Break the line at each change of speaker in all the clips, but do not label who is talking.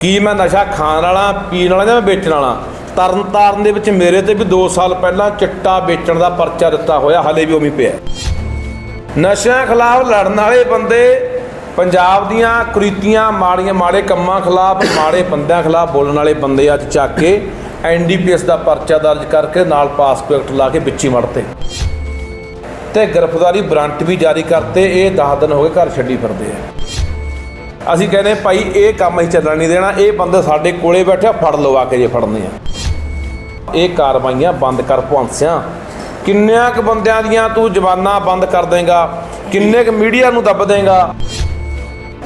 ਕੀ ਮੈਂ ਨਸ਼ਾ ਖਾਣ ਵਾਲਾ, ਪੀਣ ਵਾਲਾ ਜਾਂ ਮੈਂ ਵੇਚਣ ਵਾਲਾ? ਤਰਨ ਤਾਰਨ ਦੇ ਵਿੱਚ ਮੇਰੇ ਤੇ ਵੀ 2 ਸਾਲ ਪਹਿਲਾਂ ਚਿੱਟਾ ਵੇਚਣ ਦਾ ਪਰਚਾ ਦਿੱਤਾ ਹੋਇਆ, ਹਲੇ ਵੀ ਉਵੇਂ ਪਿਆ। ਨਸ਼ਿਆਂ ਖਿਲਾਫ ਲੜਨ ਵਾਲੇ ਬੰਦੇ ਪੰਜਾਬ ਦੀਆਂ ਕੁਰੀਤੀਆਂ, ਮਾੜੀਆਂ, ਮਾੜੇ ਕੰਮਾਂ ਖਿਲਾਫ, ਮਾੜੇ ਬੰਦਿਆਂ ਖਿਲਾਫ ਬੋਲਣ ਵਾਲੇ ਬੰਦੇ ਅੱਜ ਚੱਕ ਕੇ ਐਨਡੀਪੀਐਸ ਦਾ ਪਰਚਾ ਦਰਜ ਕਰਕੇ ਨਾਲ ਪਾਸਕੋ ਲਾ ਕੇ ਵਿੱਚ ਹੀ ਮੜਤੇ ਤੇ ਗ੍ਰਿਫਤਾਰੀ ਵਾਰੰਟ ਵੀ ਜਾਰੀ ਕਰਤੇ, ਇਹ 10 ਦਿਨ ਹੋ ਗਏ ਘਰ ਛੱਡੀ ਫਿਰਦੇ ਆ। ਅਸੀਂ ਕਹਿੰਦੇ ਭਾਈ, ਇਹ ਕੰਮ ਅਸੀਂ ਚੱਲਣ ਨਹੀਂ ਦੇਣਾ, ਇਹ ਬੰਦੇ ਸਾਡੇ ਕੋਲੇ ਬੈਠਿਆ ਫੜ ਲਓ ਆ ਕੇ ਜੇ ਫੜਨੇ ਆ। ਇਹ ਕਾਰਵਾਈਆਂ ਬੰਦ ਕਰ ਭਵੰਸਿਆਂ ਕਿੰਨਿਆਂ ਕੁ ਬੰਦਿਆਂ ਦੀਆਂ ਤੂੰ ਜ਼ਬਾਨਾਂ ਬੰਦ ਕਰ ਦੇਂਗਾ, ਕਿੰਨੇ ਕੁ ਮੀਡੀਆ ਨੂੰ ਦੱਬ ਦੇਂਗਾ।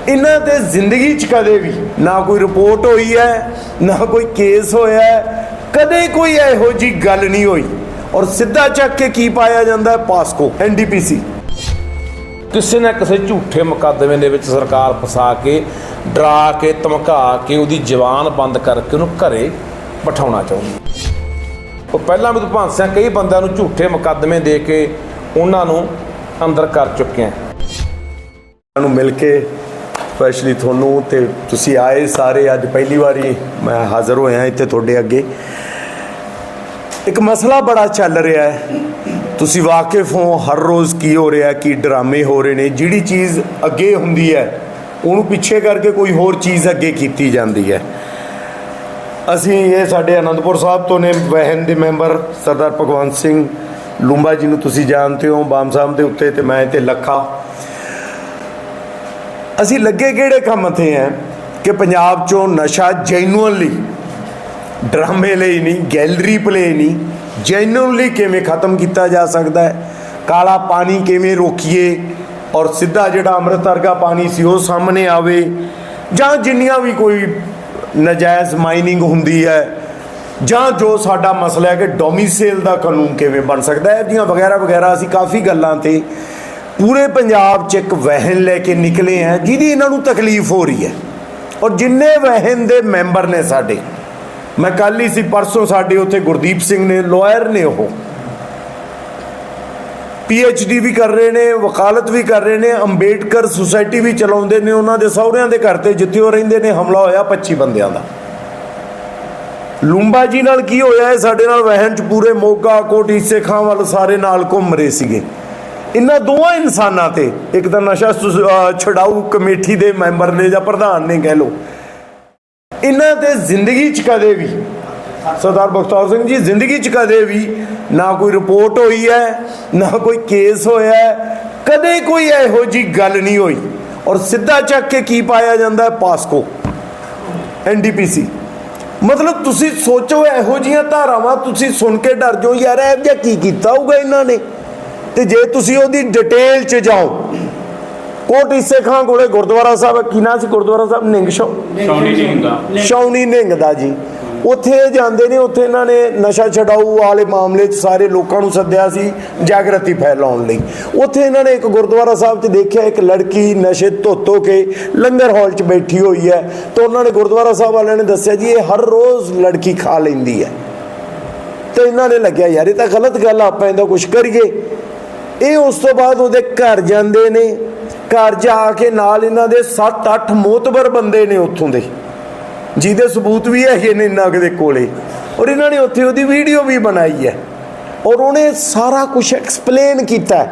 ਇਹਨਾਂ ਦੇ ਜ਼ਿੰਦਗੀ 'ਚ ਕਦੇ ਵੀ ਨਾ ਕੋਈ ਰਿਪੋਰਟ ਹੋਈ ਹੈ, ਨਾ ਕੋਈ ਕੇਸ ਹੋਇਆ ਹੈ, ਕਦੇ ਕੋਈ ਇਹੋ ਜੀ ਗੱਲ ਨਹੀਂ ਹੋਈ। ਔਰ ਸਿੱਧਾ ਚੱਕ ਕੇ ਕੀ ਪਾਇਆ ਜਾਂਦਾ ਹੈ? ਪਾਸਕੋ ਐਨਡੀਪੀਸੀ
ਕਿਸੇ ਨਾ ਕਿਸੇ ਝੂਠੇ ਮੁਕੱਦਮੇ ਦੇ ਵਿੱਚ ਸਰਕਾਰ ਫਸਾ ਕੇ, ਡਰਾ ਕੇ, ਧਮਕਾ ਕੇ ਉਹਦੀ ਜ਼ਬਾਨ ਬੰਦ ਕਰਕੇ ਉਹਨੂੰ ਘਰੇ ਬਿਠਾਉਣਾ ਚਾਹੁੰਦੀ ਉਹ ਪਹਿਲਾਂ ਵੀ ਤੂੰ ਭਾਂਸਿਆਂ ਕਈ ਬੰਦਿਆਂ ਨੂੰ ਝੂਠੇ ਮੁਕੱਦਮੇ ਦੇ ਕੇ ਉਹਨਾਂ ਨੂੰ ਅੰਦਰ ਕਰ ਚੁੱਕਿਆ
ਨੂੰ ਮਿਲ ਕੇ ਸਪੈਸ਼ਲੀ ਤੁਹਾਨੂੰ ਤੇ ਤੁਸੀਂ ਆਏ ਸਾਰੇ, ਅੱਜ ਪਹਿਲੀ ਵਾਰੀ ਮੈਂ ਹਾਜ਼ਰ ਹੋਇਆ ਇੱਥੇ ਤੁਹਾਡੇ ਅੱਗੇ। ਇੱਕ ਮਸਲਾ ਬੜਾ ਚੱਲ ਰਿਹਾ ਹੈ। ਤੁਸੀਂ ਵਾਕਿਫ ਹੋ, ਹਰ ਰੋਜ਼ ਕੀ ਹੋ ਰਿਹਾ, ਕੀ ਡਰਾਮੇ ਹੋ ਰਹੇ ਨੇ, ਜਿਹੜੀ ਚੀਜ਼ ਅੱਗੇ ਹੁੰਦੀ ਹੈ, ਉਹਨੂੰ ਪਿੱਛੇ ਕਰਕੇ ਕੋਈ ਹੋਰ ਚੀਜ਼ ਅੱਗੇ ਕੀਤੀ ਜਾਂਦੀ ਹੈ। ਅਸੀਂ ਇਹ ਸਾਡੇ ਅਨੰਦਪੁਰ ਸਾਹਿਬ ਤੋਂ ਨੇ ਵਹਿਨ ਦੇ ਮੈਂਬਰ ਸਰਦਾਰ ਭਗਵੰਤ ਸਿੰਘ ਲੂੰਬਾ ਜੀ ਨੂੰ ਤੁਸੀਂ ਜਾਣਦੇ ਹੋ, ਬਾਮ ਸਾਹਿਬ ਦੇ ਉੱਤੇ ਤੇ ਮੈਂ ਤੇ ਲੱਖਾ। ਅਸੀਂ ਲੱਗੇ ਕਿਹੜੇ ਕੰਮ ਤੇ ਆ ਕਿ ਪੰਜਾਬ ਚੋਂ ਨਸ਼ਾ ਜੈਨੂਅਨਲੀ ਡਰਾਮੇ ਲਈ ਨਹੀਂ, ਗੈਲਰੀ ਪਲੇ ਨਹੀਂ ਜੈਨੂਅਲੀ ਕਿਵੇਂ ਖਤਮ ਕੀਤਾ ਜਾ ਸਕਦਾ ਹੈ? ਕਾਲਾ ਪਾਣੀ ਕਿਵੇਂ ਰੋਕੀਏ? ਔਰ ਸਿੱਧਾ ਜਿਹੜਾ ਅੰਮ੍ਰਿਤਸਰ ਦਾ ਪਾਣੀ ਸੀ ਉਹ ਸਾਹਮਣੇ ਆਵੇ? ਜਾਂ ਜਿੰਨੀਆਂ ਵੀ ਕੋਈ ਨਜਾਇਜ਼ ਮਾਈਨਿੰਗ ਹੁੰਦੀ ਹੈ, ਜਾਂ ਜੋ ਸਾਡਾ ਮਸਲਾ ਹੈ ਕਿ ਡੋਮਿਸਾਈਲ ਦਾ ਕਾਨੂੰਨ ਕਿਵੇਂ ਬਣ ਸਕਦਾ ਹੈ? ਇਹਦੀਆਂ ਵਗੈਰਾ ਵਗੈਰਾ ਅਸੀਂ ਕਾਫੀ ਗੱਲਾਂ ਤੇ ਪੂਰੇ ਪੰਜਾਬ 'ਚ ਇੱਕ ਵਹਿਨ ਲੈ ਕੇ ਨਿਕਲੇ ਆ ਜਿਹਦੀ ਇਹਨਾਂ ਨੂੰ ਤਕਲੀਫ ਹੋ ਰਹੀ ਹੈ। ਔਰ ਜਿੰਨੇ ਵਹਿਨ ਦੇ ਮੈਂਬਰ ਨੇ ਸਾਡੇ ਮੈਂ ਕੱਲ ਹੀ ਸੀ, ਪਰਸੋਂ ਸਾਡੇ ਉੱਥੇ ਗੁਰਦੀਪ ਸਿੰਘ ਨੇ ਲਾਇਰ ਨੇ ਉਹ। ਡੀ ਵੀ ਕਰ ਰਹੇ ਨੇ, ਵਕਾਲਤ ਵੀ ਕਰ ਰਹੇ ਨੇ, ਅੰਬੇਡਕਰ ਸੁਸਾਇਟੀ ਵੀ ਚਲਾਉਂਦੇ ਨੇ, ਉਹਨਾਂ ਦੇ ਸਹੁਰਿਆਂ ਦੇ ਘਰ ਤੇ ਜਿੱਥੇ ਉਹ ਰਹਿੰਦੇ ਨੇ, ਹਮਲਾ ਹੋਇਆ 25 ਬੰਦਿਆਂ ਦਾ। ਲੂੰਬਾ ਜੀ ਨਾਲ ਕੀ ਹੋਇਆ ਹੈ ਸਾਡੇ ਨਾਲ ਵਹਿਣ ਚ ਪੂਰੇ ਮੋਗਾ, ਕੋਟੀ, ਸੇਖਾਂ ਵੱਲ ਸਾਰੇ ਨਾਲ ਘੁੰਮ ਰਹੇ ਸੀਗੇ। ਇਹਨਾਂ ਦੋਵਾਂ ਇਨਸਾਨਾਂ ਤੇ ਇੱਕ ਤਾਂ ਨਸ਼ਾ ਛਡਾਊ ਕਮੇਟੀ ਦੇ ਮੈਂਬਰ ਨੇ ਜਾਂ ਪ੍ਰਧਾਨ ਨੇ ਕਹਿ ਲਓ ਇਹਨਾਂ ਦੇ ਜ਼ਿੰਦਗੀ 'ਚ ਕਦੇ ਵੀ, ਸਰਦਾਰ ਬਖਤੌਰ ਸਿੰਘ ਜੀ, ਜ਼ਿੰਦਗੀ 'ਚ ਕਦੇ ਵੀ ਨਾ ਕੋਈ ਰਿਪੋਰਟ ਹੋਈ ਹੈ, ਨਾ ਕੋਈ ਕੇਸ ਹੋਇਆ ਕਦੇ ਕੋਈ ਇਹੋ ਜੀ ਗੱਲ ਨਹੀਂ ਹੋਈ। ਔਰ ਸਿੱਧਾ ਚੱਕ ਕੇ ਕੀ ਪਾਇਆ ਜਾਂਦਾ ਹੈ? ਪਾਸਕੋ ਐਨਡੀਪੀਸੀ ਮਤਲਬ ਤੁਸੀਂ ਸੋਚੋ ਇਹੋ ਜੀਆਂ ਧਾਰਾਵਾਂ ਤੁਸੀਂ ਸੁਣ ਕੇ ਡਰ ਜਾਓ, ਯਾਰ ਇਹ ਜਿਹਾ ਕੀ ਕੀਤਾ ਹੋਊਗਾ ਇਹਨਾਂ ਨੇ? ਤੇ ਜੇ ਤੁਸੀਂ ਉਹਦੀ ਡਿਟੇਲ 'ਚ ਜਾਓ ਕੋਟ ਇਸੇ ਖਾਂ ਕੋਲੇ ਗੁਰਦੁਆਰਾ ਸਾਹਿਬ ਕੀ ਨਾਂ ਸੀ ਗੁਰਦੁਆਰਾ ਸਾਹਿਬ? ਨਿੰਗ
ਸ਼ੌਣੀ ਨਹੀਂ ਹੁੰਦਾ
ਸ਼ੌਣੀ ਨਿੰਗ ਦਾ ਜੀ। ਉੱਥੇ ਜਾਂਦੇ ਨੇ ਉੱਥੇ ਇਹਨਾਂ ਨੇ ਨਸ਼ਾ ਛਡਾਊ ਵਾਲੇ ਮਾਮਲੇ 'ਚ ਸਾਰੇ ਲੋਕਾਂ ਨੂੰ ਸੱਦਿਆ ਸੀ ਜਾਗਰਤੀ ਫੈਲਾਉਣ ਲਈ। ਉੱਥੇ ਇਹਨਾਂ ਨੇ ਇੱਕ ਗੁਰਦੁਆਰਾ ਸਾਹਿਬ 'ਚ ਦੇਖਿਆ ਇੱਕ ਲੜਕੀ ਨਸ਼ੇ ਧੋਤੋ ਕੇ ਲੰਗਰ ਹਾਲ 'ਚ ਬੈਠੀ ਹੋਈ ਹੈ। ਤਾਂ ਉਹਨਾਂ ਨੇ ਗੁਰਦੁਆਰਾ ਸਾਹਿਬ ਵਾਲਿਆਂ ਨੇ ਦੱਸਿਆ ਜੀ ਇਹ ਹਰ ਰੋਜ਼ ਲੜਕੀ ਖਾ ਲੈਂਦੀ ਹੈ। ਤੇ ਇਹਨਾਂ ਨੇ ਲੱਗਿਆ ਯਾਰ ਇਹ ਤਾਂ ਗਲਤ ਗੱਲ ਆ ਆਪਾਂ ਇਹਦਾ ਕੁਝ ਕਰੀਏ। ਇਹ ਉਸ ਤੋਂ ਬਾਅਦ ਉਹਦੇ ਘਰ ਜਾਂਦੇ ਨੇ। ਘਰ ਜਾ ਕੇ ਨਾਲ ਇਹਨਾਂ ਦੇ 7-8 ਮੋਤਬਰ ਬੰਦੇ ਨੇ ਉੱਥੋਂ ਦੇ। ਜਿਹਦੇ ਸਬੂਤ ਵੀ ਹੈਗੇ ਨੇ ਇਹਨਾਂ ਦੇ ਕੋਲੇ। ਔਰ ਇਹਨਾਂ ਨੇ ਉੱਥੇ ਉਹਦੀ ਵੀਡੀਓ ਵੀ ਬਣਾਈ ਹੈ। ਔਰ ਉਹਨੇ ਸਾਰਾ ਕੁਝ ਐਕਸਪਲੇਨ ਕੀਤਾ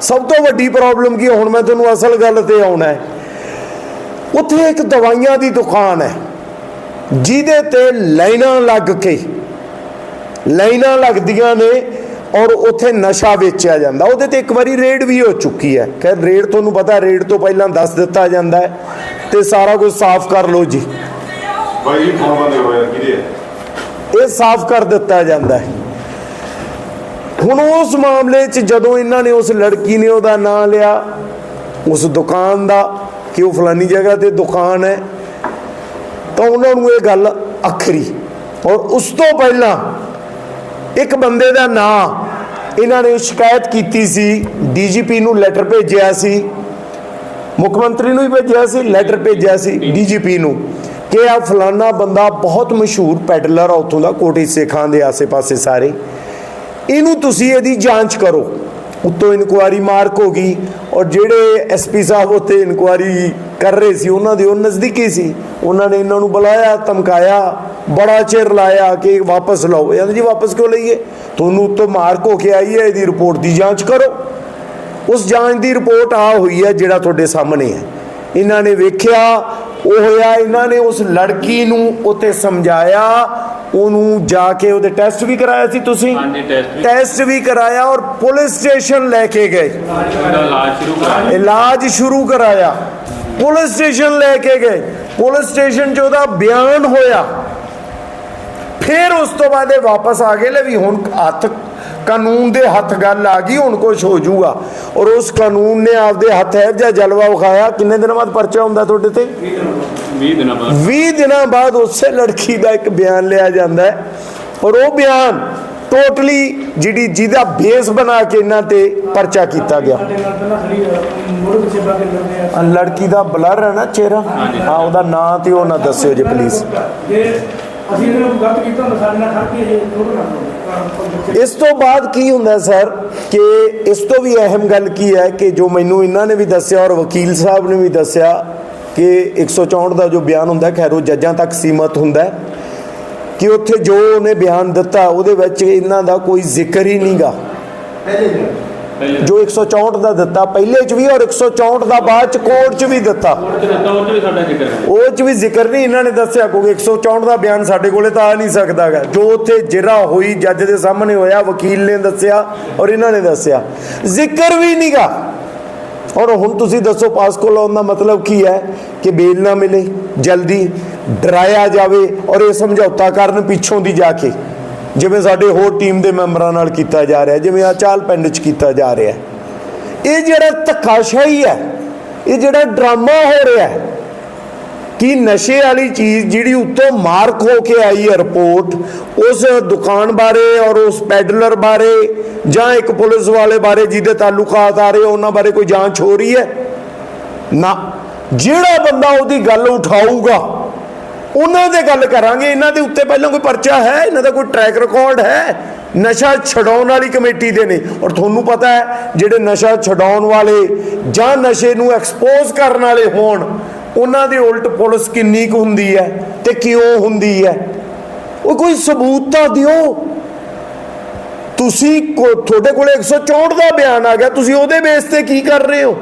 ਸਭ ਤੋਂ ਵੱਡੀ ਪ੍ਰੋਬਲਮ ਕੀ ਹੁਣ ਮੈਂ ਤੁਹਾਨੂੰ ਅਸਲ ਗੱਲ ਤੇ ਆਉਣਾ ਹੈ। ਉੱਥੇ ਇੱਕ ਦਵਾਈਆਂ ਦੀ ਦੁਕਾਨ ਹੈ, ਜਿਹਦੇ ਤੇ ਲਾਈਨਾਂ ਲੱਗ ਕੇ, ਲਾਈਨਾਂ ਲੱਗਦੀਆਂ ਨੇ ਔਰ ਉੱਥੇ ਨਸ਼ਾ ਵੇਚਿਆ ਜਾਂਦਾ। ਉਹਦੇ ਤੇ ਇੱਕ ਵਾਰੀ ਰੇਡ ਵੀ ਹੋ ਚੁੱਕੀ ਹੈ। ਖੈਰ ਰੇਡ ਤੁਹਾਨੂੰ ਪਤਾ ਰੇਡ ਤੋਂ ਪਹਿਲਾਂ ਦੱਸ ਦਿੱਤਾ ਜਾਂਦਾ ਹੈ। ਤੇ ਸਾਰਾ ਕੁਝ ਸਾਫ਼ ਕਰ ਲਓ ਜੀ।
ਭਾਈ ਫੋਨ ਬੰਦੇ ਹੋਇਆ ਕਿਹਦੇ ਹੈ
ਇਹ ਸਾਫ਼ ਕਰ ਦਿੱਤਾ ਜਾਂਦਾ ਹੈ। ਹੁਣ ਉਸ ਮਾਮਲੇ 'ਚ ਜਦੋਂ ਇਹਨਾਂ ਨੇ ਉਸ ਲੜਕੀ ਨੇ ਉਹਦਾ ਨਾਂ ਲਿਆ ਉਸ ਦੁਕਾਨ ਦਾ ਕਿ ਉਹ ਫਲਾਨੀ ਜਗ੍ਹਾ ਤੇ ਦੁਕਾਨ ਹੈ ਤਾਂ ਉਹਨਾਂ ਨੂੰ ਇਹ ਗੱਲ ਅਖਰੀ। ਔਰ ਉਸ ਤੋਂ ਪਹਿਲਾਂ ਇੱਕ ਬੰਦੇ ਦਾ ਨਾਂ ਇਹਨਾਂ ਨੇ ਸ਼ਿਕਾਇਤ ਕੀਤੀ ਸੀ, ਡੀਜੀਪੀ ਨੂੰ ਲੈਟਰ ਭੇਜਿਆ ਸੀ, ਮੁੱਖ ਮੰਤਰੀ ਨੂੰ ਵੀ ਭੇਜਿਆ ਸੀ ਲੈਟਰ ਭੇਜਿਆ ਸੀ ਡੀਜੀਪੀ ਨੂੰ ਕਿ ਆ ਫਲਾਨਾ ਬੰਦਾ ਬਹੁਤ ਮਸ਼ਹੂਰ ਪੈਡਲਰ ਆ ਉੱਥੋਂ ਦਾ, ਕੋਟੀ ਸੇਖਾਂ ਦੇ ਆਸੇ-ਪਾਸੇ ਸਾਰੇ। ਇਹਨੂੰ ਤੁਸੀਂ ਇਹਦੀ ਜਾਂਚ ਕਰੋ। ਉੱਤੋਂ ਇਨਕੁਆਰੀ ਮਾਰਕ ਹੋ ਗਈ ਔਰ ਜਿਹੜੇ ਐਸਪੀ ਸਾਹਿਬ ਉੱਤੇ ਇਨਕੁਆਰੀ ਕਰ ਰਹੇ ਸੀ ਉਹਨਾਂ ਦੇ ਉਹ ਨਜ਼ਦੀਕੀ ਸੀ। ਉਹਨਾਂ ਨੇ ਇਹਨਾਂ ਨੂੰ ਬੁਲਾਇਆ ਧਮਕਾਇਆ ਬੜਾ ਚਿਰ ਲਾਇਆ ਕਿ ਵਾਪਸ ਲਓ। ਇਹ ਕਹਿੰਦੇ ਜੀ ਵਾਪਸ ਕਿਉਂ ਲਈਏ? ਤੁਹਾਨੂੰ ਉੱਤੋਂ ਮਾਰਕ ਹੋ ਕੇ ਆਈ ਹੈ ਇਹਦੀ ਰਿਪੋਰਟ ਦੀ ਜਾਂਚ ਕਰੋ। ਉਸ ਜਾਂਚ ਦੀ ਰਿਪੋਰਟ ਆ ਹੋਈ ਹੈ ਜਿਹੜਾ ਤੁਹਾਡੇ ਸਾਹਮਣੇ ਹੈ। ਇਹਨਾਂ ਨੇ ਵੇਖਿਆ ਉਹ ਹੋਇਆ ਇਹਨਾਂ ਨੇ ਉਸ ਲੜਕੀ ਨੂੰ ਉੱਤੇ ਸਮਝਾਇਆ। ਉਹਨੂੰ ਜਾ ਕੇ ਉਹਦੇ ਟੈਸਟ ਵੀ ਕਰਾਇਆ ਸੀ ਤੁਸੀਂ?
ਟੈਸਟ ਵੀ
ਟੈਸਟ ਵੀ ਕਰਾਇਆ ਔਰ ਪੁਲਿਸ ਸਟੇਸ਼ਨ ਲੈ ਕੇ ਗਏ।
ਉਹਦਾ ਇਲਾਜ ਸ਼ੁਰੂ ਕਰਾਇਆ।
ਇਲਾਜ ਸ਼ੁਰੂ ਕਰਾਇਆ। ਪੁਲਿਸ ਸਟੇਸ਼ਨ ਲੈ ਕੇ ਗਏ। ਪੁਲਿਸ ਸਟੇਸ਼ਨ 'ਚ ਉਹਦਾ ਬਿਆਨ ਹੋਇਆ। ਫਿਰ ਉਸ ਤੋਂ ਬਾਅਦ ਇਹ ਵਾਪਸ ਆ ਗਏ ਲੈ ਵੀ ਹੁਣ ਹੱਥ ਕਾਨੂੰਨ ਦੇ ਹੱਥ ਗੱਲ ਆ ਗਈ ਹੁਣ ਕੁਝ ਹੋ ਜਾਊਗਾ। ਔਰ ਉਸ ਕਾਨੂੰਨ ਨੇ ਆਪਦੇ ਹੱਥ ਹੈ ਜਾਂ ਜਲਵਾ ਵਿਖਾਇਆ। ਕਿੰਨੇ ਦਿਨਾਂ ਬਾਅਦ ਪਰਚਾ ਹੁੰਦਾ ਤੁਹਾਡੇ ਤੇ?
20 ਦਿਨਾਂ ਬਾਅਦ।
20 ਦਿਨਾਂ ਬਾਅਦ ਉਸੇ ਲੜਕੀ ਦਾ ਇੱਕ ਬਿਆਨ ਲਿਆ ਜਾਂਦਾ ਹੈ। ਔਰ ਉਹ ਬਿਆਨ ਟੋਟਲੀ ਜਿਹੜੀ ਜਿਹਦਾ ਬੇਸ ਬਣਾ ਕੇ ਇਹਨਾਂ ਤੇ ਪਰਚਾ ਕੀਤਾ ਗਿਆ। ਲੜਕੀ ਦਾ ਬਲਰ ਹੈ ਨਾ ਚਿਹਰਾ? ਹਾਂ ਉਹਦਾ ਨਾਂ ਤੇ ਉਹ ਨਾ ਦੱਸਿਓ ਜੀ ਪਲੀਜ਼
ਜੇ ਅਸੀਂ ਇਹਨਾਂ ਨੂੰ ਗਲਤ ਕੀਤਾ ਹੁੰਦਾ ਸਾਡੇ ਨਾਲ ਖੜ ਕੇ ਇਹ ਥੋੜਾ ਨਾ ਕਰੋ
ਇਸ ਤੋਂ ਬਾਅਦ ਕੀ ਹੁੰਦਾ ਸਰ ਕਿ ਇਸ ਤੋਂ ਵੀ ਅਹਿਮ ਗੱਲ ਕੀ ਹੈ ਕਿ ਜੋ ਮੈਨੂੰ ਇਹਨਾਂ ਨੇ ਵੀ ਦੱਸਿਆ ਔਰ ਵਕੀਲ ਸਾਹਿਬ ਨੇ ਵੀ ਦੱਸਿਆ ਕਿ 164 ਦਾ ਜੋ ਬਿਆਨ ਹੁੰਦਾ ਹੈ, ਖੈਰ ਉਹ ਜੱਜਾਂ ਤੱਕ ਸੀਮਤ ਹੁੰਦਾ ਹੈ। ਕਿ ਉੱਥੇ ਜੋ ਉਹਨੇ ਬਿਆਨ ਦਿੱਤਾ ਉਹਦੇ ਵਿੱਚ ਇਹਨਾਂ ਦਾ ਕੋਈ ਜ਼ਿਕਰ ਹੀ ਨਹੀਂਗਾ
ਪਹਿਲੇ
ਜੋ 164 ਦਾ ਦਿੱਤਾ ਪਹਿਲੇ ਚ ਵੀ ਔਰ 164 ਦਾ ਬਾਅਦ ਚ ਕੋਰਟ ਚ ਵੀ ਦਿੱਤਾ।
ਕੋਰਟ ਚ ਦਿੱਤਾ ਉਹ ਚ ਵੀ ਸਾਡਾ ਜ਼ਿਕਰ ਹੈ।
ਉਹ ਚ ਵੀ ਜ਼ਿਕਰ ਨਹੀਂ ਇਹਨਾਂ ਨੇ ਦੱਸਿਆ ਕਿਉਂਕਿ 164 ਦਾ ਬਿਆਨ ਸਾਡੇ ਕੋਲੇ ਤਾਂ ਆ ਨਹੀਂ ਸਕਦਾਗਾ। ਜੋ ਉੱਥੇ ਜਿਰਾ ਹੋਈ ਜੱਜ ਦੇ ਸਾਹਮਣੇ ਹੋਇਆ ਵਕੀਲ ਨੇ ਦੱਸਿਆ ਔਰ ਇਹਨਾਂ ਨੇ ਦੱਸਿਆ। ਜ਼ਿਕਰ ਵੀ ਨਹੀਂਗਾ ਔਰ ਹੁਣ ਤੁਸੀਂ ਦੱਸੋ ਪਾਸਕੋ ਲਾਉਣ ਦਾ ਮਤਲਬ ਕੀ ਹੈ ਕਿ ਬੇਲ ਨਾ ਮਿਲੇ, ਜਲਦੀ ਡਰਾਇਆ ਜਾਵੇ ਔਰ ਇਹ ਸਮਝੌਤਾ ਕਰਨ ਪਿੱਛੋਂ ਦੀ ਜਾ ਕੇ, ਜਿਵੇਂ ਸਾਡੇ ਹੋਰ ਟੀਮ ਦੇ ਮੈਂਬਰਾਂ ਨਾਲ ਕੀਤਾ ਜਾ ਰਿਹਾ, ਜਿਵੇਂ ਆਚਾਲ ਪਿੰਡ 'ਚ ਕੀਤਾ ਜਾ ਰਿਹਾ। ਇਹ ਜਿਹੜਾ ਧੱਕਾਸ਼ਾਹੀ ਹੈ, ਇਹ ਜਿਹੜਾ ਡਰਾਮਾ ਹੋ ਰਿਹਾ ਹੈ ਕਿ ਨਸ਼ੇ ਵਾਲੀ ਚੀਜ਼ ਜਿਹੜੀ ਉੱਤੋਂ ਮਾਰ ਖੋ ਕੇ ਆਈ ਹੈ ਰਿਪੋਰਟ, ਉਸ ਦੁਕਾਨ ਬਾਰੇ ਔਰ ਉਸ ਪੈਡਲਰ ਬਾਰੇ ਜਾਂ ਇੱਕ ਪੁਲਿਸ ਵਾਲੇ ਬਾਰੇ ਜਿਹਦੇ ਤਾਲੁਕਾਤ ਆ ਰਹੇ ਉਹਨਾਂ ਬਾਰੇ ਕੋਈ ਜਾਂਚ ਹੋ ਰਹੀ ਹੈ? ਨਾ। ਜਿਹੜਾ ਬੰਦਾ ਉਹਦੀ ਗੱਲ ਉਠਾਊਗਾ, ਉਹਨਾਂ ਦੇ ਗੱਲ ਕਰਾਂਗੇ। ਇਹਨਾਂ ਦੇ ਉੱਤੇ ਪਹਿਲਾਂ ਕੋਈ ਪਰਚਾ ਹੈ? ਇਹਨਾਂ ਦਾ ਕੋਈ ਟਰੈਕ ਰਿਕਾਰਡ ਹੈ? ਨਸ਼ਾ ਛਡਾਉਣ ਵਾਲੀ ਕਮੇਟੀ ਦੇ ਨੇ। ਔਰ ਤੁਹਾਨੂੰ ਪਤਾ ਹੈ, ਜਿਹੜੇ ਨਸ਼ਾ ਛਡਾਉਣ ਵਾਲੇ ਜਾਂ ਨਸ਼ੇ ਨੂੰ ਐਕਸਪੋਜ਼ ਕਰਨ ਵਾਲੇ ਹੋਣ ਉਹਨਾਂ ਦੇ ਉਲਟ ਪੁਲਿਸ ਕਿੰਨੀ ਕੁ ਹੁੰਦੀ ਹੈ ਤੇ ਕਿਉਂ ਹੁੰਦੀ ਹੈ? ਉਹ ਕੋਈ ਸਬੂਤ ਤਾਂ ਦਿਓ। ਤੁਸੀਂ ਕੋ- ਤੁਹਾਡੇ ਕੋਲੇ 164 ਦਾ ਬਿਆਨ ਆ ਗਿਆ, ਤੁਸੀਂ ਉਹਦੇ ਬੇਸ ਤੇ ਕੀ ਕਰ ਰਹੇ ਹੋ?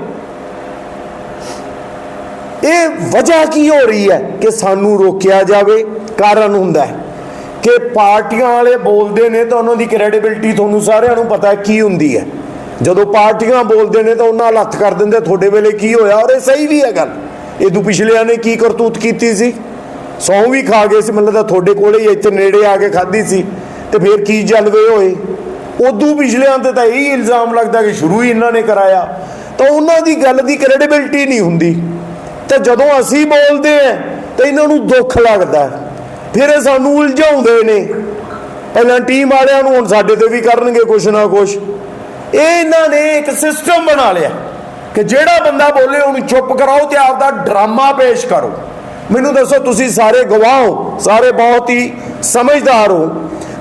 ਇਹ ਵਜ੍ਹਾ ਕੀ ਹੋ ਰਹੀ ਹੈ ਕਿ ਸਾਨੂੰ ਰੋਕਿਆ ਜਾਵੇ? ਕਾਰਨ ਹੁੰਦਾ ਹੈ ਕਿ ਪਾਰਟੀਆਂ ਵਾਲੇ ਬੋਲਦੇ ਨੇ ਤਾਂ ਉਹਨਾਂ ਦੀ ਕ੍ਰੈਡੀਬਿਲਟੀ ਤੁਹਾਨੂੰ ਸਾਰਿਆਂ ਨੂੰ ਪਤਾ ਕੀ ਹੁੰਦੀ ਹੈ। ਜਦੋਂ ਪਾਰਟੀਆਂ ਬੋਲਦੇ ਨੇ ਤਾਂ ਉਹਨਾਂ ਨਾਲ ਹੱਥ ਕਰ ਦਿੰਦੇ ਤੁਹਾਡੇ ਵੇਲੇ ਕੀ ਹੋਇਆ? ਔਰ ਇਹ ਸਹੀ ਵੀ ਹੈ ਗੱਲ। ਇਹ ਤੋਂ ਪਿਛਲਿਆਂ ਨੇ ਕੀ ਕਰਤੂਤ ਕੀਤੀ ਸੀ? ਸੌਂ ਵੀ ਖਾ ਗਏ ਸੀ ਮਤਲਬ ਤਾਂ ਤੁਹਾਡੇ ਕੋਲੇ ਹੀ ਇੱਥੇ ਨੇੜੇ ਆ ਕੇ ਖਾਧੀ ਸੀ। ਤੇ ਫਿਰ ਕੀ ਜਲਵੇ ਹੋਏ? ਉਦੋਂ ਪਿਛਲਿਆਂ ਤੇ ਤਾਂ ਇਹੀ ਇਲਜ਼ਾਮ ਲੱਗਦਾ ਕਿ ਸ਼ੁਰੂ ਹੀ ਇਹਨਾਂ ਨੇ ਕਰਾਇਆ। ਤਾਂ ਉਹਨਾਂ ਦੀ ਗੱਲ ਦੀ ਕ੍ਰੈਡੀਬਿਲਟੀ ਨਹੀਂ ਹੁੰਦੀ। ਤੇ ਜਦੋਂ ਅਸੀਂ ਬੋਲਦੇ ਆ ਤਾਂ ਇਹਨਾਂ ਨੂੰ ਦੁੱਖ ਲੱਗਦਾ ਫਿਰ ਇਹ ਸਾਨੂੰ ਉਲਝਾਉਂਦੇ ਨੇ। ਪਹਿਲਾਂ ਟੀਮ ਵਾਲਿਆਂ ਨੂੰ ਹੁਣ ਸਾਡੇ ਤੇ ਵੀ ਕਰਨਗੇ ਕੁਛ ਨਾ ਕੁਛ। ਇਹ ਇਹਨਾਂ ਨੇ ਇੱਕ ਸਿਸਟਮ ਬਣਾ ਲਿਆ। ਕਿ ਜਿਹੜਾ ਬੰਦਾ ਬੋਲੇ ਉਹਨੂੰ ਚੁੱਪ ਕਰਾਓ ਤੇ ਆਪਦਾ ਡਰਾਮਾ ਪੇਸ਼ ਕਰੋ। ਮੈਨੂੰ ਦੱਸੋ ਤੁਸੀਂ ਸਾਰੇ ਗਵਾਹ ਹੋ, ਸਾਰੇ ਬਹੁਤ ਹੀ ਸਮਝਦਾਰ ਹੋ।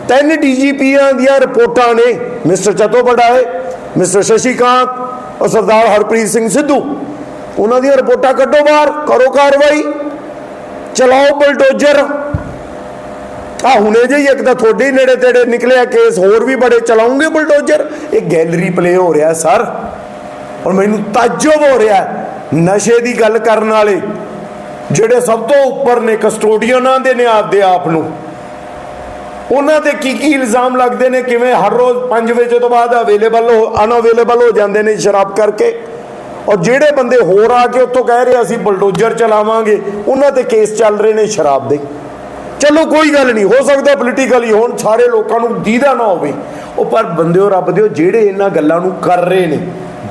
ਤਿੰਨ ਡੀਜੀਪੀਆਂ ਦੀਆਂ ਰਿਪੋਰਟਾਂ ਨੇ ਮਿਸਟਰ ਚਤੋਬੜਾਏ ਮਿਸਟਰ ਸ਼ਸ਼ੀਕਾਂਤ ਔਰ ਸਰਦਾਰ ਹਰਪ੍ਰੀਤ ਸਿੰਘ ਸਿੱਧੂ। ਉਹਨਾਂ ਦੀਆਂ ਰਿਪੋਰਟਾਂ ਕੱਢੋ ਬਾਹਰ, ਕਰੋ ਕਾਰਵਾਈ। ਚਲਾਓ ਬਲਡੋਜ਼ਰ। ਆ ਹੁਣੇ ਜਿਹੀ ਇੱਕ ਤਾਂ ਤੁਹਾਡੇ ਹੀ ਨੇੜੇ ਤੇੜੇ ਨਿਕਲਿਆ ਕੇਸ, ਹੋਰ ਵੀ ਬੜੇ ਚਲਾਉਂਗੇ ਬਲਡੋਜ਼ਰ। ਇਹ ਗੈਲਰੀ ਪਲੇ ਹੋ ਰਿਹਾ, ਸਰ। ਔਰ ਮੈਨੂੰ ਤਾਜਬ ਹੋ ਰਿਹਾ ਨਸ਼ੇ ਦੀ ਗੱਲ ਕਰਨ ਵਾਲੇ, ਜਿਹੜੇ ਸਭ ਤੋਂ ਉੱਪਰ ਨੇ ਕਸਟੋਡੀਅਨਾਂ ਦੇ ਨੇ ਆਪਦੇ ਆਪ ਨੂੰ। ਉਹਨਾਂ ਤੇ ਕੀ ਕੀ ਇਲਜ਼ਾਮ ਲੱਗਦੇ ਨੇ, ਕਿਵੇਂ ਹਰ ਰੋਜ਼ 5 ਵਜੇ ਤੋਂ ਬਾਅਦ ਅਵੇਲੇਬਲ ਹੋ ਅਨਅਵੇਲੇਬਲ ਹੋ ਜਾਂਦੇ ਨੇ ਸ਼ਰਾਬ ਕਰਕੇ। ਔਰ ਜਿਹੜੇ ਬੰਦੇ ਹੋਰ ਆ ਕੇ ਉੱਥੋਂ ਕਹਿ ਰਹੇ ਅਸੀਂ ਬਲਡੋਜ਼ਰ ਚਲਾਵਾਂਗੇ, ਉਹਨਾਂ ਤੇ ਕੇਸ ਚੱਲ ਰਹੇ ਨੇ ਸ਼ਰਾਬ ਦੇ। ਚਲੋ ਕੋਈ ਗੱਲ ਨਹੀਂ, ਹੋ ਸਕਦਾ ਪੋਲੀਟੀਕਲੀ ਹੋਣ, ਸਾਰੇ ਲੋਕਾਂ ਨੂੰ ਦੀਦਾ ਨਾ ਹੋਵੇ। ਉਹ ਪਰ ਬੰਦਿਓ, ਰੱਬ ਦਿਓ, ਜਿਹੜੇ ਇਹਨਾਂ ਗੱਲਾਂ ਨੂੰ ਕਰ ਰਹੇ ਨੇ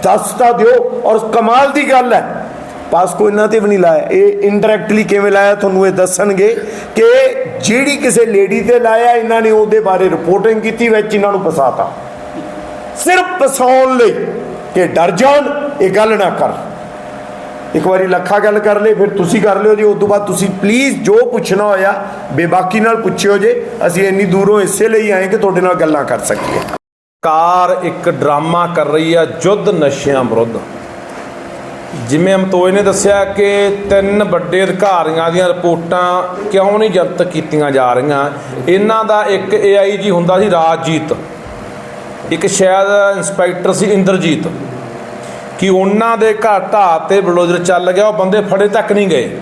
ਦੱਸ ਤਾਂ ਦਿਓ ਔਰ ਕਮਾਲ ਦੀ ਗੱਲ ਹੈ। ਪਾਸ ਕੋ ਇਹਨਾਂ ਤੇ ਵੀ ਨਹੀਂ ਲਾਇਆ। ਇਹ ਇਨਡਾਇਰੈਕਟਲੀ ਕਿਵੇਂ ਲਾਇਆ ਤੁਹਾਨੂੰ ਇਹ ਦੱਸਣਗੇ ਕਿ ਜਿਹੜੀ ਕਿਸੇ ਲੇਡੀ ਤੇ ਲਾਇਆ, ਇਹਨਾਂ ਨੇ ਉਹਦੇ ਬਾਰੇ ਰਿਪੋਰਟਿੰਗ ਕੀਤੀ, ਵਿੱਚ ਇਹਨਾਂ ਨੂੰ ਫਸਾਤਾ। ਸਿਰਫ ਫਸਾਉਣ ਲਈ ਕਿ ਡਰ ਜਾਣ, ਇਹ ਗੱਲ ਨਾ ਕਰ। ਇੱਕ ਵਾਰੀ ਲੱਖਾ ਗੱਲ ਕਰ ਲਈ ਫਿਰ ਤੁਸੀਂ ਕਰ ਲਿਓ ਜੀ। ਉਸ ਤੋਂ ਬਾਅਦ ਤੁਸੀਂ ਪਲੀਜ਼ ਜੋ ਪੁੱਛਣਾ ਹੋਇਆ, ਬੇਬਾਕੀ ਨਾਲ ਪੁੱਛਿਓ ਜੇ। ਅਸੀਂ ਇੰਨੀ ਦੂਰੋਂ ਇਸੇ ਲਈ ਆਏ ਕਿ ਤੁਹਾਡੇ ਨਾਲ ਗੱਲਾਂ ਕਰ ਸਕੀਏ।
ਕਾਰ ਇੱਕ ਡਰਾਮਾ ਕਰ ਰਹੀ ਆ ਜੁੱਧ ਨਸ਼ਿਆਂ ਵਿਰੁੱਧ। ਜਿਵੇਂ ਅਮਤੋਜ ਨੇ ਦੱਸਿਆ ਕਿ ਤਿੰਨ ਵੱਡੇ ਅਧਿਕਾਰੀਆਂ ਦੀਆਂ ਰਿਪੋਰਟਾਂ ਕਿਉਂ ਨਹੀਂ ਜਨਤਕ ਕੀਤੀਆਂ ਜਾ ਰਹੀਆਂ? ਇਹਨਾਂ ਦਾ ਇੱਕ ਏਆਈਜੀ ਹੁੰਦਾ ਸੀ ਰਾਜਜੀਤ। ਇੱਕ ਸ਼ਾਇਦ ਇੰਸਪੈਕਟਰ ਸੀ ਇੰਦਰਜੀਤ। ਕਿ ਉਹਨਾਂ ਦੇ ਘਰ ਢਾਹ ਤੇ ਬਲਡੋਜ਼ਰ ਚੱਲ ਗਿਆ, ਉਹ ਬੰਦੇ ਫੜੇ ਤੱਕ ਨਹੀਂ ਗਏ।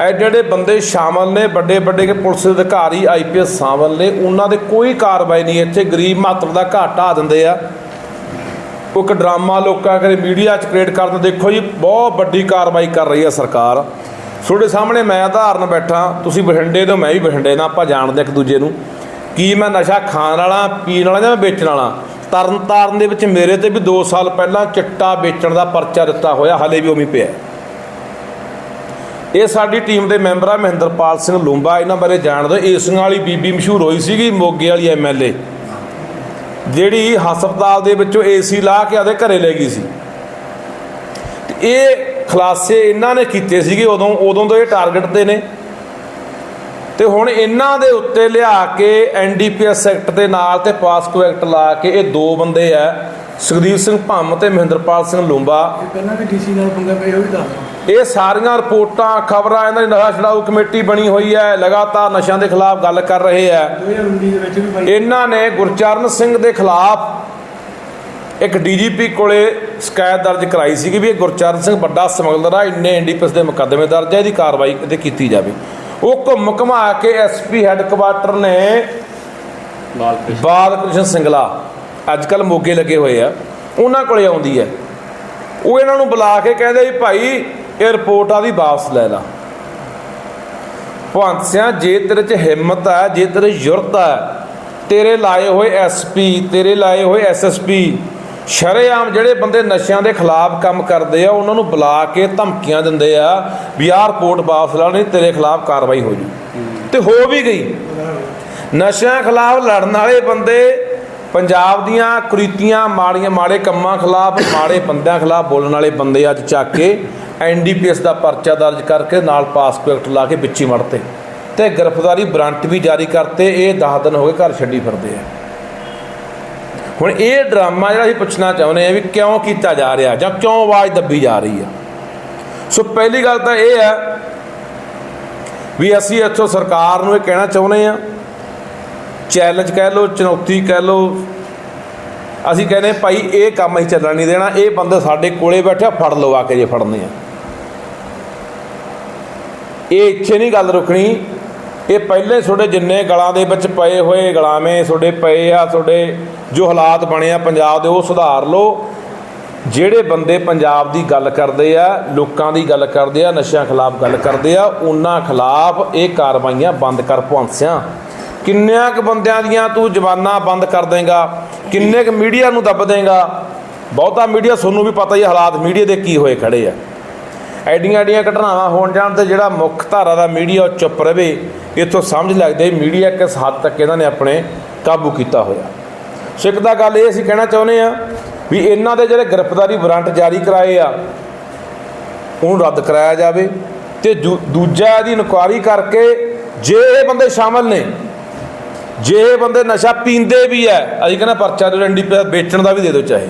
ਇਹ ਜਿਹੜੇ ਬੰਦੇ ਸ਼ਾਮਲ ਨੇ, ਵੱਡੇ ਵੱਡੇ ਕੇ ਪੁਲਿਸ ਦੇ ਅਧਿਕਾਰੀ ਆਈਪੀਐਸ ਸ਼ਾਮਲ ਨੇ, ਉਹਨਾਂ ਦੇ ਕੋਈ ਕਾਰਵਾਈ ਨਹੀਂ ਇੱਥੇ। ਗਰੀਬ ਮਾਤਰ ਦਾ ਘਾਟ ਢਾਹ ਦਿੰਦੇ ਆ। ਉਹ ਇੱਕ ਡਰਾਮਾ ਲੋਕਾਂ ਕਰੇ, ਮੀਡੀਆ 'ਚ ਕ੍ਰੀਏਟ ਕਰਨ, ਦੇਖੋ ਜੀ, ਬਹੁਤ ਵੱਡੀ ਕਾਰਵਾਈ ਕਰ ਰਹੀ ਹੈ ਸਰਕਾਰ। ਤੁਹਾਡੇ ਸਾਹਮਣੇ ਮੈਂ ਉਦਾਹਰਨ ਬੈਠਾ, ਤੁਸੀਂ ਬਠਿੰਡੇ ਤੋਂ, ਮੈਂ ਵੀ ਬਠਿੰਡੇ ਨਾਲ ਆਪਾਂ ਜਾਣਦੇ ਇੱਕ ਦੂਜੇ ਨੂੰ। ਕੀ ਮੈਂ ਨਸ਼ਾ ਖਾਣ ਵਾਲਾ, ਪੀਣ ਵਾਲਾ ਜਾਂ ਮੈਂ ਵੇਚਣ ਵਾਲਾ? ਤਰਨ ਤਾਰਨ ਦੇ ਵਿੱਚ ਮੇਰੇ ਤੇ ਵੀ 2 ਸਾਲ ਪਹਿਲਾਂ ਚਿੱਟਾ ਵੇਚਣ ਦਾ ਪਰਚਾ ਦਿੱਤਾ ਹੋਇਆ, ਹਲੇ ਵੀ ਉਵੇਂ ਪਿਆ। ਇਹ ਸਾਡੀ ਟੀਮ ਦੇ ਮੈਂਬਰ ਆ, ਮਹਿੰਦਰਪਾਲ ਸਿੰਘ ਲੂੰਬਾ। ਇਹਨਾਂ ਬਾਰੇ ਜਾਣਦੇ ਹੋ। ਏਸੀਆਂ ਵਾਲੀ ਬੀਬੀ ਮਸ਼ਹੂਰ ਹੋਈ ਸੀਗੀ, ਮੋਗੇ ਵਾਲੀ ਐਮਐਲਏ ਜਿਹੜੀ ਹਸਪਤਾਲ ਦੇ ਵਿੱਚੋਂ ਏਸੀ ਲਾ ਕੇ ਆਦੇ ਘਰੇ ਲੈ ਗਈ ਸੀ। ਇਹ ਖਲਾਸੇ ਇਹਨਾਂ ਨੇ ਕੀਤੇ ਸੀਗੇ ਉਦੋਂ ਉਦੋਂ ਤੋਂ ਇਹ ਟਾਰਗੇਟ ਤੇ ਨੇ। ਤੇ ਹੁਣ ਇਹਨਾਂ ਦੇ ਉੱਤੇ ਲਿਆ ਕੇ ਐਨਡੀਪੀਐਸ ਐਕਟ ਦੇ ਨਾਲ ਤੇ ਪਾਸਕੋ ਐਕਟ ਲਾ ਕੇ ਇਹ ਦੋ ਬੰਦੇ ਆ, ਸੁਖਦੀਪ ਸਿੰਘ ਭੰਮ ਤੇ ਮਹਿੰਦਰਪਾਲ ਸਿੰਘ ਲੂੰਬਾ।
ਪਹਿਲਾਂ ਵੀ ਡੀਸੀ ਨਾਲ ਪੰਗਾ ਪਿਆ, ਉਹ ਵੀ ਦੱਸ
ਇਹ ਸਾਰੀਆਂ ਰਿਪੋਰਟਾਂ ਖਬਰਾਂ ਇਹਨਾਂ ਦੀ ਨਸ਼ਾ ਛਡਾਊ ਕਮੇਟੀ ਬਣੀ ਹੋਈ ਹੈ ਲਗਾਤਾਰ ਨਸ਼ਿਆਂ ਦੇ ਖਿਲਾਫ ਗੱਲ ਕਰ ਰਹੇ ਹੈ।
2019 ਦੇ ਵਿੱਚ ਵੀ ਬਾਈ
ਇਹਨਾਂ ਨੇ ਗੁਰਚਰਨ ਸਿੰਘ ਦੇ ਖਿਲਾਫ ਇੱਕ ਡੀਜੀਪੀ ਕੋਲੇ ਸ਼ਿਕਾਇਤ ਦਰਜ ਕਰਾਈ ਸੀਗੀ ਵੀ ਇਹ ਗੁਰਚਰਨ ਸਿੰਘ ਵੱਡਾ ਸਮਗਲਰ ਆ ਇੰਨੇ ਐਨਡੀਪੀਐਸ ਦੇ ਮੁਕੱਦਮੇ ਦਰਜ ਹੈ ਇਹਦੀ ਕਾਰਵਾਈ ਤੇ ਕੀਤੀ ਜਾਵੇ। ਉਹ ਘੁੰਮ ਘੁਮਾ ਕੇ ਐਸਪੀ ਹੈੱਡਕੁਆਟਰ ਨੇ
ਬਾਲ ਕ੍ਰਿਸ਼ਨ
ਬਾਲ ਕ੍ਰਿਸ਼ਨ ਸਿੰਗਲਾ ਅੱਜ ਕੱਲ ਮੋਗੇ ਲੱਗੇ ਹੋਏ ਆ ਉਹਨਾਂ ਕੋਲੇ ਆਉਂਦੀ ਹੈ। ਉਹ ਇਹਨਾਂ ਨੂੰ ਬੁਲਾ ਕੇ ਕਹਿੰਦੇ ਵੀ ਭਾਈ ਇਹ ਰਿਪੋਰਟ ਆਦੀ ਵਾਪਸ ਲੈ ਲਾ। ਭਵੰਤ ਸਿਆ, ਜੇ ਤੇਰੇ 'ਚ ਹਿੰਮਤ ਹੈ ਜੇ ਤੇਰੇ ਜੁਰਤ ਹੈ ਤੇਰੇ ਲਾਏ ਹੋਏ ਐਸਪੀ ਤੇਰੇ ਲਾਏ ਹੋਏ ਐਸਐਸਪੀ ਸ਼ਰੇਆਮ ਜਿਹੜੇ ਬੰਦੇ ਨਸ਼ਿਆਂ ਦੇ ਖਿਲਾਫ ਕੰਮ ਕਰਦੇ ਆ, ਉਹਨਾਂ ਨੂੰ ਬੁਲਾ ਕੇ ਧਮਕੀਆਂ ਦਿੰਦੇ ਆ ਵੀ ਆਹ ਰਿਪੋਰਟ ਵਾਪਸ ਲਾ, ਨਹੀਂ ਤੇਰੇ ਖਿਲਾਫ ਕਾਰਵਾਈ ਹੋ ਜੂ। ਤੇ ਹੋ ਵੀ ਗਈ। ਨਸ਼ਿਆਂ ਖਿਲਾਫ ਲੜਨ ਵਾਲੇ ਬੰਦੇ ਪੰਜਾਬ ਦੀਆਂ ਕੁਰੀਤੀਆਂ ਮਾੜੀਆਂ ਮਾੜੇ ਕੰਮਾਂ ਖਿਲਾਫ, ਮਾੜੇ ਬੰਦਿਆਂ ਖਿਲਾਫ ਬੋਲਣ ਵਾਲੇ ਬੰਦੇ ਅੱਜ ਚੱਕ ਕੇ ਐਨਡੀਪੀਐਸ ਦਾ ਪਰਚਾ ਦਰਜ ਕਰਕੇ ਨਾਲ ਪਾਸਪੋਰਟ ਲਾ ਕੇ ਵਿੱਚੀ ਮੜਤੇ ਤੇ ਗ੍ਰਿਫਤਾਰੀ ਵਾਰੰਟ ਵੀ ਜਾਰੀ ਕਰਤੇ, ਇਹ 10 ਦਿਨ ਹੋ ਗਏ ਘਰ ਛੱਡੀ ਫਿਰਦੇ ਆ। ਹੁਣ ਇਹ ਡਰਾਮਾ ਜਿਹੜਾ ਅਸੀਂ ਪੁੱਛਣਾ ਚਾਹੁੰਦੇ ਆ ਵੀ ਕਿਉਂ ਕੀਤਾ ਜਾ ਰਿਹਾ ਜਾਂ ਕਿਉਂ ਆਵਾਜ਼ ਦੱਬੀ ਜਾ ਰਹੀ ਆ? ਸੋ ਪਹਿਲੀ ਗੱਲ ਤਾਂ ਇਹ ਹੈ ਵੀ ਅਸੀਂ ਇੱਥੋਂ ਸਰਕਾਰ ਨੂੰ ਇਹ ਕਹਿਣਾ ਚਾਹੁੰਦੇ ਆ, ਚੈਲੰਜ ਕਹਿ ਲਓ, ਚੁਣੌਤੀ ਕਹਿ ਲਓ, ਅਸੀਂ ਕਹਿੰਦੇ ਭਾਈ ਇਹ ਕੰਮ ਅਸੀਂ ਚੱਲਣ ਨਹੀਂ ਦੇਣਾ, ਇਹ ਬੰਦੇ ਸਾਡੇ ਕੋਲੇ ਬੈਠੇ ਫੜ ਲਵਾ ਕੇ ਜੇ ਫੜਨੇ ਆ। ਇਹ ਇੱਥੇ ਨਹੀਂ ਗੱਲ ਰੁਕਣੀ। ਇਹ ਪਹਿਲੇ ਤੁਹਾਡੇ ਜਿੰਨੇ ਗਲਾਂ ਦੇ ਵਿੱਚ ਪਏ ਹੋਏ ਗਲਾਵੇਂ ਤੁਹਾਡੇ ਪਏ ਆ, ਤੁਹਾਡੇ ਜੋ ਹਾਲਾਤ ਬਣੇ ਆ ਪੰਜਾਬ ਦੇ, ਉਹ ਸੁਧਾਰ ਲਓ। ਜਿਹੜੇ ਬੰਦੇ ਪੰਜਾਬ ਦੀ ਗੱਲ ਕਰਦੇ ਆ, ਲੋਕਾਂ ਦੀ ਗੱਲ ਕਰਦੇ ਆ, ਨਸ਼ਿਆਂ ਖਿਲਾਫ ਗੱਲ ਕਰਦੇ ਆ, ਉਹਨਾਂ ਖਿਲਾਫ ਇਹ ਕਾਰਵਾਈਆਂ ਬੰਦ ਕਰ ਪਹੁੰਚਿਆ ਕਿੰਨਿਆਂ ਕੁ ਬੰਦਿਆਂ ਦੀਆਂ ਤੂੰ ਜ਼ਬਾਨਾਂ ਬੰਦ ਕਰ ਦੇਂਗਾ, ਕਿੰਨੇ ਕੁ ਮੀਡੀਆ ਨੂੰ ਦੱਬ ਦੇਂਗਾ। ਬਹੁਤਾ ਮੀਡੀਆ ਤੁਹਾਨੂੰ ਵੀ ਪਤਾ ਹੀ ਹਾਲਾਤ ਮੀਡੀਆ ਦੇ ਕੀ ਹੋਏ ਖੜੇ ਆ। ਐਡੀਆਂ ਐਡੀਆਂ ਘਟਨਾਵਾਂ ਹੋਣ ਜਾਣ ਤੇ ਜਿਹੜਾ ਮੁੱਖ ਧਾਰਾ ਦਾ ਮੀਡੀਆ ਉਹ ਚੁੱਪ ਰਵੇ, ਇੱਥੋਂ ਸਮਝ ਲੱਗਦੇ ਮੀਡੀਆ ਕਿਸ ਹੱਦ ਤੱਕ ਇਹਨਾਂ ਨੇ ਆਪਣੇ ਕਾਬੂ ਕੀਤਾ ਹੋਇਆ। ਸੋ ਇੱਕ ਤਾਂ ਗੱਲ ਇਹ ਅਸੀਂ ਕਹਿਣਾ ਚਾਹੁੰਦੇ ਆ ਵੀ ਇਹਨਾਂ ਦੇ ਜਿਹੜੇ ਗ੍ਰਿਫਤਾਰੀ ਵਾਰੰਟ ਜਾਰੀ ਕਰਾਏ ਆ, ਉਹਨੂੰ ਰੱਦ ਕਰਾਇਆ ਜਾਵੇ ਤੇ ਦੂ- ਦੂਜਾ ਇਹਦੀ ਇਨਕੁਆਰੀ ਕਰਕੇ ਜੇ ਇਹ ਬੰਦੇ ਸ਼ਾਮਲ ਨੇ, ਜੇ ਇਹ ਬੰਦੇ ਨਸ਼ਾ ਪੀਂਦੇ ਵੀ ਐ ਅਸੀਂ ਕਹਿੰਦਾ ਪਰਚਾ ਦੇ ਐਨਡੀ ਵੇਚਣ ਦਾ ਵੀ ਦੇ ਦਿਓ ਚਾਹੇ।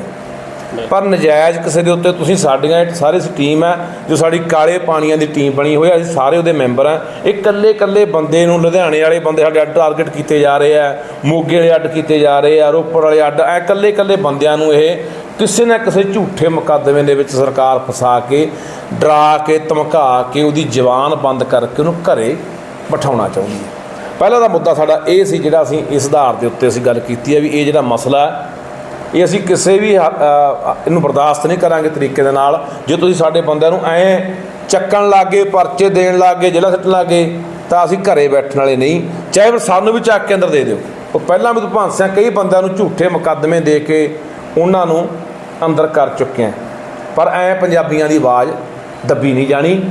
ਪਰ ਨਜਾਇਜ਼ ਕਿਸੇ ਦੇ ਉੱਤੇ ਤੁਸੀਂ ਸਾਡੀਆਂ ਇਹ ਸਾਰੇ ਟੀਮ ਹੈ, ਜੋ ਸਾਡੀ ਕਾਲੇ ਪਾਣੀਆਂ ਦੀ ਟੀਮ ਬਣੀ ਹੋਈ ਹੈ, ਅਸੀਂ ਸਾਰੇ ਉਹਦੇ ਮੈਂਬਰ ਆ ਇਹ ਇਕੱਲੇ ਇਕੱਲੇ ਬੰਦੇ ਨੂੰ ਲੁਧਿਆਣੇ ਵਾਲੇ ਬੰਦੇ ਸਾਡੇ ਅੱਡ ਟਾਰਗੇਟ ਕੀਤੇ ਜਾ ਰਹੇ ਆ ਮੋਗੇ ਵਾਲੇ ਅੱਡ ਕੀਤੇ ਜਾ ਰਹੇ ਆ ਰੋਪੜ ਵਾਲੇ ਅੱਡ ਐ ਇਕੱਲੇ ਇਕੱਲੇ ਬੰਦਿਆਂ ਨੂੰ ਇਹ ਕਿਸੇ ਨਾ ਕਿਸੇ ਝੂਠੇ ਮੁਕੱਦਮੇ ਦੇ ਵਿੱਚ ਸਰਕਾਰ ਫਸਾ ਕੇ, ਡਰਾ ਕੇ, ਧਮਕਾ ਕੇ ਉਹਦੀ ਜ਼ਬਾਨ ਬੰਦ ਕਰਕੇ ਉਹਨੂੰ ਘਰੇ ਬਿਠਾਉਣਾ ਚਾਹੁੰਦੀ ਹੈ। ਪਹਿਲਾ ਦਾ ਮੁੱਦਾ ਸਾਡਾ ਇਹ ਸੀ ਜਿਹੜਾ ਅਸੀਂ ਇਸ ਆਧਾਰ ਦੇ ਉੱਤੇ ਅਸੀਂ ਗੱਲ ਕੀਤੀ ਹੈ ਵੀ ਇਹ ਜਿਹੜਾ ਮਸਲਾ ਇਹ ਅਸੀਂ ਕਿਸੇ ਵੀ ਹ- ਇਹਨੂੰ ਬਰਦਾਸ਼ਤ ਨਹੀਂ ਕਰਾਂਗੇ ਤਰੀਕੇ ਦੇ ਨਾਲ। ਜੇ ਤੁਸੀਂ ਸਾਡੇ ਬੰਦਿਆਂ ਨੂੰ ਐ ਚੱਕਣ ਲੱਗੇ, ਪਰਚੇ ਦੇਣ ਲੱਗੇ, ਜ਼ਿਲ੍ਹਾ ਸੱਟਣ ਲੱਗੇ, ਤਾਂ ਅਸੀਂ ਘਰੇ ਬੈਠਣ ਵਾਲੇ ਨਹੀਂ। ਚਾਹੇ ਫਿਰ ਸਾਨੂੰ ਵੀ ਚੱਕ ਕੇ ਅੰਦਰ ਦੇ ਦਿਓ। ਉਹ ਪਹਿਲਾਂ ਵੀ ਤੂੰ ਭਾਂਸਿਆ ਕਈ ਬੰਦਿਆਂ ਨੂੰ ਝੂਠੇ ਮੁਕੱਦਮੇ ਦੇ ਕੇ ਉਹਨਾਂ ਨੂੰ ਅੰਦਰ ਕਰ ਚੁੱਕੇ ਆ। ਪਰ ਐ ਪੰਜਾਬੀਆਂ ਦੀ ਆਵਾਜ਼ ਦੱਬੀ ਨਹੀਂ ਜਾਣੀ।